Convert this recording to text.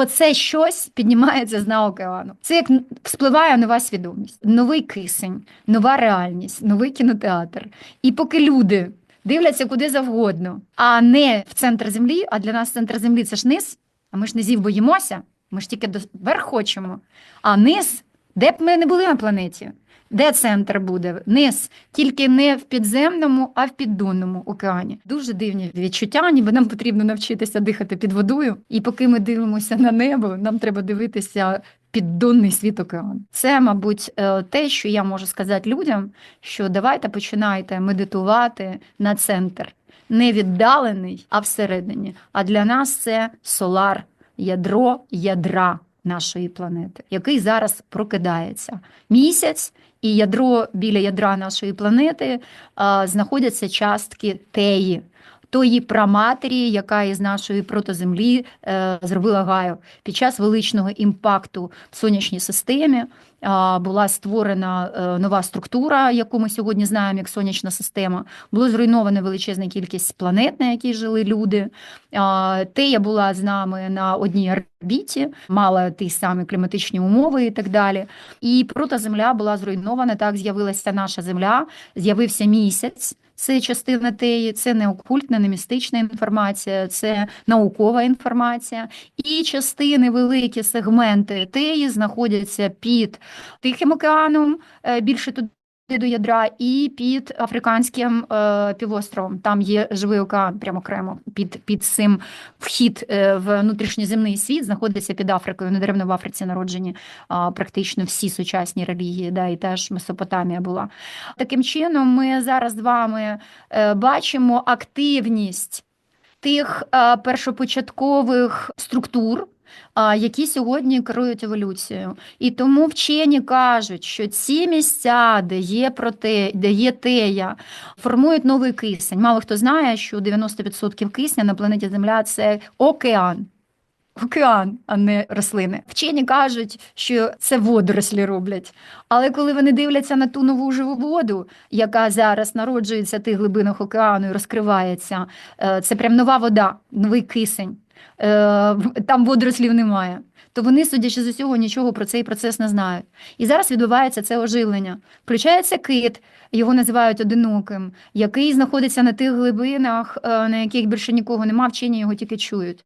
оце щось піднімається з дна океану. Це як вспливає нова свідомість, новий кисень, нова реальність, новий кінотеатр. І поки люди дивляться куди завгодно, а не в центр землі. А для нас центр землі це ж низ. А ми ж низів боїмося. Ми ж тільки до верх хочемо. А низ, де б ми не були на планеті? Де центр буде? Низ, тільки не в підземному, а в піддонному океані. Дуже дивні відчуття, ніби нам потрібно навчитися дихати під водою. І поки ми дивимося на небо, нам треба дивитися піддонний світ океану. Це, мабуть, е, те, що я можу сказати людям, що давайте починайте медитувати на центр. Не віддалений, а всередині. А для нас це солар, ядро ядра нашої планети, який зараз прокидається. Місяць і ядро біля ядра нашої планети а, знаходяться частки теї. Тої праматері, яка із нашої протоземлі е, зробила гаю під час величного імпакту в сонячній системі. а, Була створена е, нова структура, яку ми сьогодні знаємо як сонячна система. Було зруйновано величезна кількість планет, на якій жили люди. А, Тея була з нами на одній орбіті, мала ті самі кліматичні умови і так далі. І протоземля була зруйнована. Так з'явилася наша земля, з'явився місяць. Це частина теї, це не окультна, не містична інформація, це наукова інформація. І частини, великі сегменти теї знаходяться під Тихим океаном, е, більше туди до ядра, і під Африканським е, півостровом. Там є живий океан прямо окремо під, під цим вхід е, в внутрішньоземний світ знаходиться під Африкою. Недаремно в Африці народжені а, практично всі сучасні релігії, да, і теж Месопотамія була. Таким чином, ми зараз з вами е, бачимо активність тих е, першопочаткових структур. Які сьогодні керують еволюцією, і тому вчені кажуть, що ці місця, де є проте, де є тея, формують новий кисень. Мало хто знає, що 90% кисня на планеті Земля це океан. Океан, а не рослини. Вчені кажуть, що це водорослі роблять. Але коли вони дивляться на ту нову живу воду, яка зараз народжується в тих глибинах океану і розкривається, е, це прям нова вода, новий кисень. Е, Там водорослів немає. То вони, судячи з усього, нічого про цей процес не знають. І зараз відбувається це оживлення. Включається кит, його називають одиноким, який знаходиться на тих глибинах, е, на яких більше нікого нема, вчені його тільки чують.